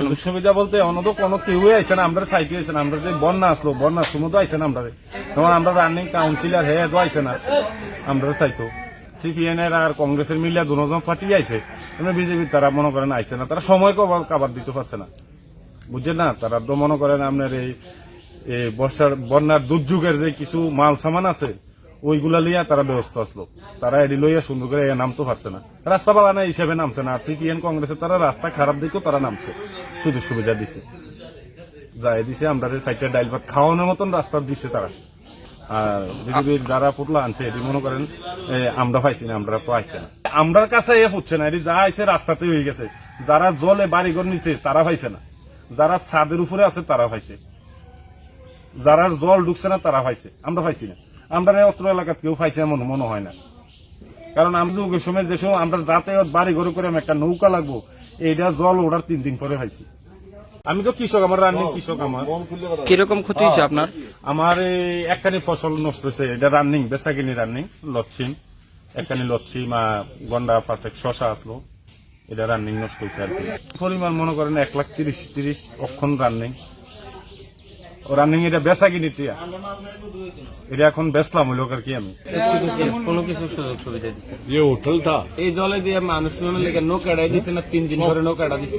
সুযোগ সুবিধা বলতে অন্য তো কোনো কেউ আইসে না আমরা সাইটে আইসে না, আমরা যে বন্যা আসলো বন্যার সময় তো আইসে না আমরা যেমন আমরা রানিং কাউন্সিলর হে তো আইসে না আমরা চাইতো সিপিএন এর আর কংগ্রেসের মিলিয়া দুজন পার্টি আইসে কিন্তু বিজেপি তারা মনে করেন আইসে না, তারা সময় কবার দিতে পারছে না। বুঝছেন না? তারা তো মনে করেন আপনার এই বর্ষার বন্যার দুর্যোগের যে কিছু মাল সামান আছে, ওইগুলা লিয়া তারা ব্যস্ত আসলো। তারা এডি লইয়া সুন্দর করে নামতে পারছে না। রাস্তা বাগানা হিসেবে নামছে না। সিপিএন কংগ্রেসের তারা রাস্তা খারাপ দিকেও তারা নামছে। সুযোগ সুবিধা দিছে। যাই দিছে, আমরা সাইডে ডাইল ভাত খাওয়ানোর মতন রাস্তা দিছে তারা। আর বিজেপির যারা ফুটলা আনছে, এটি মনে করেন আমরা পাইছি না, আমরা পাইছে না। আমরার কাছে এ ফুটছে না, এটি যা আইছে রাস্তাতে হয়ে গেছে। যারা জলে বাড়িঘর নিচে তারা পাইছে না। যারা ছাদের উপরে আছে, তারা পাইছে। যারা জল ঢুকছে না, তারা পাইছে। আমরা পাইছি না। আমরা অত্র এলাকাত কেউ পাইছে এমন মনে হয় না। কারণ আমি সময় যে আমরা যাতায়াত বাড়ি ঘরে করে একটা নৌকা লাগবো এইটা জল ওঠার তিন দিন পরে খাইছি। আমি তো কৃষক আমার রান্নি কৃষক আমার। কীরকম ক্ষতি হয়েছে আপনার? আমার এই একখানি ফসল নষ্ট হয়েছে এটা রানিং বেসাকিনি রানিং লচ্ছিম। একখানি লচ্ছিম গন্ডা পাশে শশা আসলো এটা রানিং নষ্ট হয়েছে আর কি। পরিমাণ মনে করেন এক লাখ তিরিশ তিরিশ অক্ষণ রানিং। রানিং এটা বেচা কিনি টিয়া। এটা এখন বেচলাম ওই লোক আর কি আমি? কোনো কিছু সুযোগ সুবিধা দিচ্ছে এই হোটেল এই জলে দিয়ে মানুষ লেগে নৌকাটা দিছে না তিন দিন ধরে নৌকাটা দিছে।